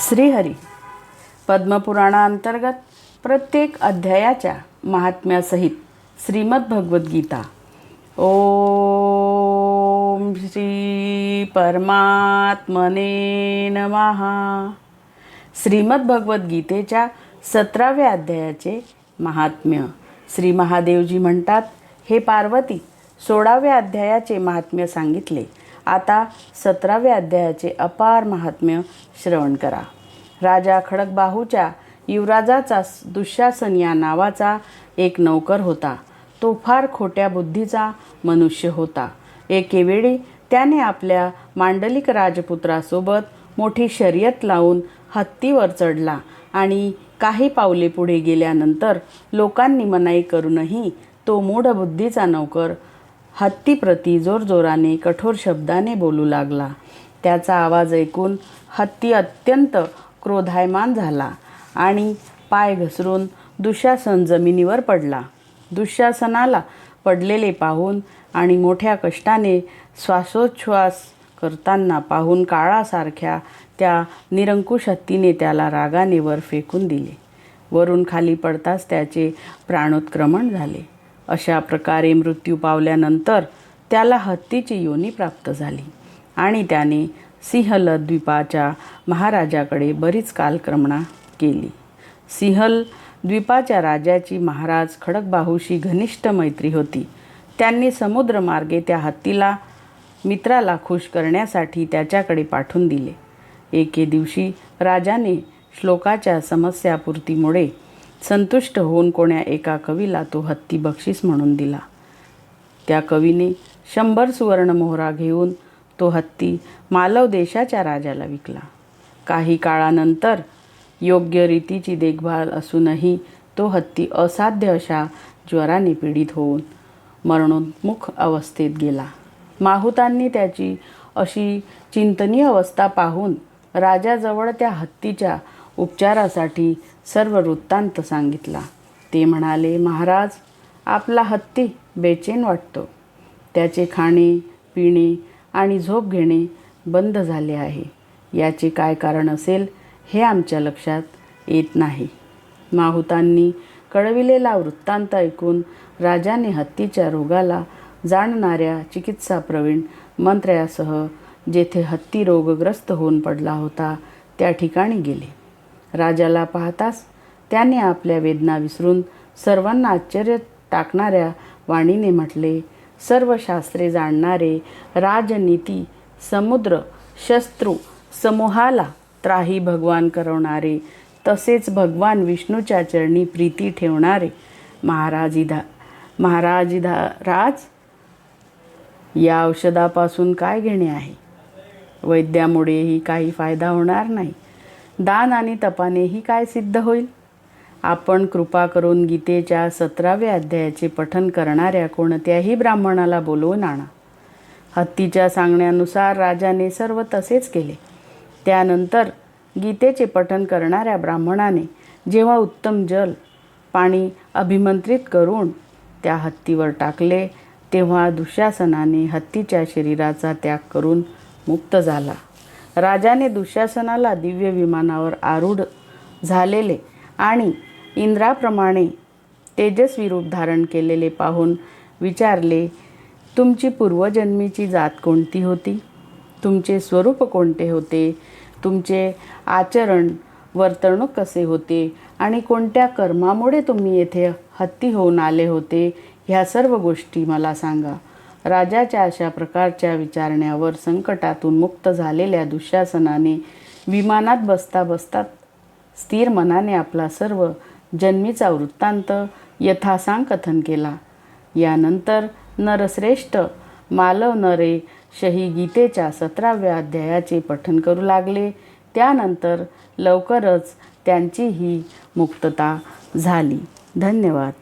श्रीहरी. पद्मपुराणाअंतर्गत प्रत्येक अध्यायाच्या महात्म्यासहित श्रीमद भगवद्गीता ओम श्री परमात्मने नमहा श्रीमद भगवद्गीतेच्या सतराव्या अध्यायाचे महात्म्य श्री महादेवजी म्हणतात हे पार्वती सोळाव्या अध्यायाचे महात्म्य सांगितले. आता सतराव्या अध्यायाचे अपार महात्म्य श्रवण करा. राजा खडकबाहूच्या युवराजाचा दुःशासन या नावाचा एक नौकर होता. तो फार खोट्या बुद्धीचा मनुष्य होता. एकेवेळी त्याने आपल्या मांडलिक राजपुत्रासोबत मोठी शर्यत लावून हत्तीवर चढला आणि काही पावले पुढे गेल्यानंतर लोकांनी मनाई करूनही तो मूढबुद्धीचा नौकर हत्तीप्रती जोरजोराने कठोर शब्दाने बोलू लागला. त्याचा आवाज ऐकून हत्ती अत्यंत क्रोधायमान झाला आणि पाय घसरून दुःशासन जमिनीवर पडला. दुःशासनाला पडलेले पाहून आणि मोठ्या कष्टाने श्वासोच्छ्वास करताना पाहून काळासारख्या त्या निरंकुश हत्तीने त्याला रागाने वर फेकून दिले. वरून खाली पडताच त्याचे प्राणोत्क्रमण झाले. अशा प्रकारे मृत्यू पावल्यानंतर त्याला हत्तीची योनी प्राप्त झाली. आणि त्याने सिंहल द्वीपाच्या महाराजाकडे बरीच कालक्रमणा केली. सिंहल द्वीपाच्या राजाची महाराज खडकबाहूशी घनिष्ठ मैत्री होती. त्यांनी समुद्रमार्गे त्या हत्तीला मित्राला खुश करण्यासाठी त्याच्याकडे पाठवून दिले. एके दिवशी राजाने श्लोकाच्या समस्यापूर्तीमुळे संतुष्ट होऊन कोण्या एका कवीला तो हत्ती बक्षीस म्हणून दिला. त्या कवीने शंभर सुवर्ण मोहरा घेऊन तो हत्ती मालव देशाच्या राजाला विकला. काही काळानंतर योग्य रीतीची देखभाल असूनही तो हत्ती असाध्य अशा ज्वराने पीडित होऊन मरणोन्मुख अवस्थेत गेला. माहुतांनी त्याची अशी चिंतनीय अवस्था पाहून राजाजवळ त्या हत्तीच्या उपचारासाठी सर्व वृत्तांत सांगितला. ते म्हणाले महाराज आपला हत्ती बेचैन वाटतो. त्याचे खाणे पिणे आणि झोप घेणे बंद झाले आहे. याचे काय कारण असेल हे आमच्या लक्षात येत नाही. माहुतांनी कळविलेला वृत्तांत ऐकून राजाने हत्तीच्या रोगाला जाणणाऱ्या चिकित्साप्रवीण मंत्र्यासह जेथे हत्ती रोगग्रस्त होऊन पडला होता त्या ठिकाणी गेले. राजाला पाहताच त्याने आपल्या वेदना विसरून सर्वांना आश्चर्य टाकणाऱ्या वाणीने म्हटले सर्व शास्त्रे जाणणारे राजनीती समुद्र शस्त्रू समूहाला त्राही भगवान करवणारे तसेच भगवान विष्णूच्या चरणी प्रीती ठेवणारे महाराजिधा महाराजिधा राज या औषधापासून काय घेणे आहे? वैद्यामुळेही काही फायदा होणार नाही. दान आणि तपानेही काय सिद्ध होईल? आपण कृपा करून गीतेच्या सतराव्या अध्यायाचे पठन करणाऱ्या कोणत्याही ब्राह्मणाला बोलवून आणा हत्तीच्या सांगण्यानुसार राजाने सर्व तसेच केले. त्यानंतर गीतेचे पठन करणाऱ्या ब्राह्मणाने जेव्हा उत्तम जल पाणी अभिमंत्रित करून त्या हत्तीवर टाकले तेव्हा दुःशासनाने हत्तीच्या शरीराचा त्याग करून मुक्त झाला. राजाने दुःशासनाला दिव्य विमानावर आरूढ झालेले आणि इंद्राप्रमाणे तेजस्वी रूप धारण केलेले पाहून विचारले तुमची पूर्वजन्मीची जात कोणती होती? तुमचे स्वरूप कोणते होते? तुमचे आचरण वर्तणूक कसे होते? आणि कोणत्या कर्मामुळे तुम्ही येथे हत्ती होऊन आले होते? ह्या सर्व गोष्टी मला सांगा. राजाच्या अशा प्रकारच्या विचारण्यावर संकटातून मुक्त झालेल्या दुःशासनाने विमानात बसता बसता स्थिर मनाने आपला सर्व जन्मीचा वृत्तांत यथासांग कथन केला. यानंतर नरश्रेष्ठ मालव नरे शही गीतेच्या सतराव्या अध्यायाचे पठन करू लागले. त्यानंतर लवकरच त्यांची ही मुक्तता झाली. धन्यवाद.